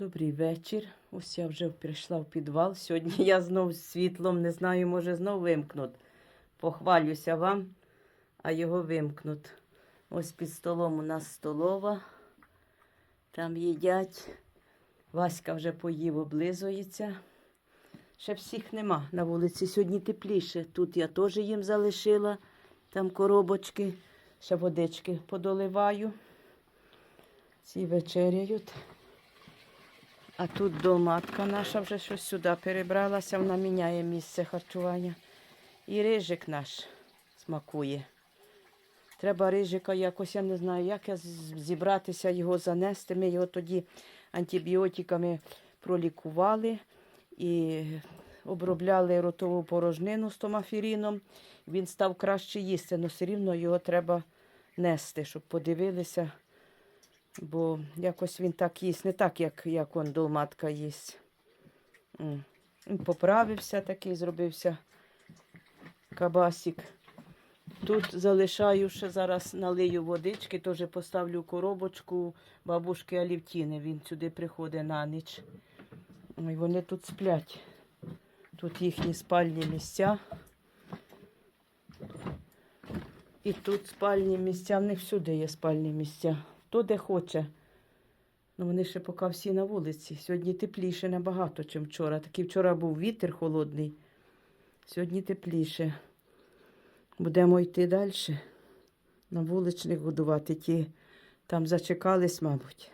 Добрий вечір. Ось я вже прийшла в підвал. Сьогодні я знов з світлом, не знаю, може знов вимкнуть. Похвалюся вам, а його вимкнуть. Ось під столом у нас столова. Там їдять. Васька вже поїв, облизується. Ще всіх нема на вулиці. Сьогодні тепліше. Тут я теж їм залишила. Там коробочки. Ще водички подоливаю. Ці вечеряють. А тут доматка наша вже щось сюди перебралася, вона міняє місце харчування. І рижик наш смакує. Треба рижика якось, я не знаю, як я зібратися його занести. Ми його тоді антибіотиками пролікували і обробляли ротову порожнину з томафіріном. Він став краще їсти, але все рівно його треба нести, щоб подивилися. Бо якось він так їсть, не так, як, як он долматка їсть. Поправився такий, зробився кабасик. Тут залишаю ще зараз налию водички, теж поставлю коробочку бабушки Алівтіни. Він сюди приходить на ніч. Ой, вони тут сплять. Тут їхні спальні місця. І тут спальні місця, в них всюди є спальні місця. Хто де хоче. Ну, вони ще поки всі на вулиці. Сьогодні тепліше набагато, ніж вчора. Такий вчора був вітер холодний. Сьогодні тепліше. Будемо йти далі. На вуличних годувати. Ті там зачекались, мабуть.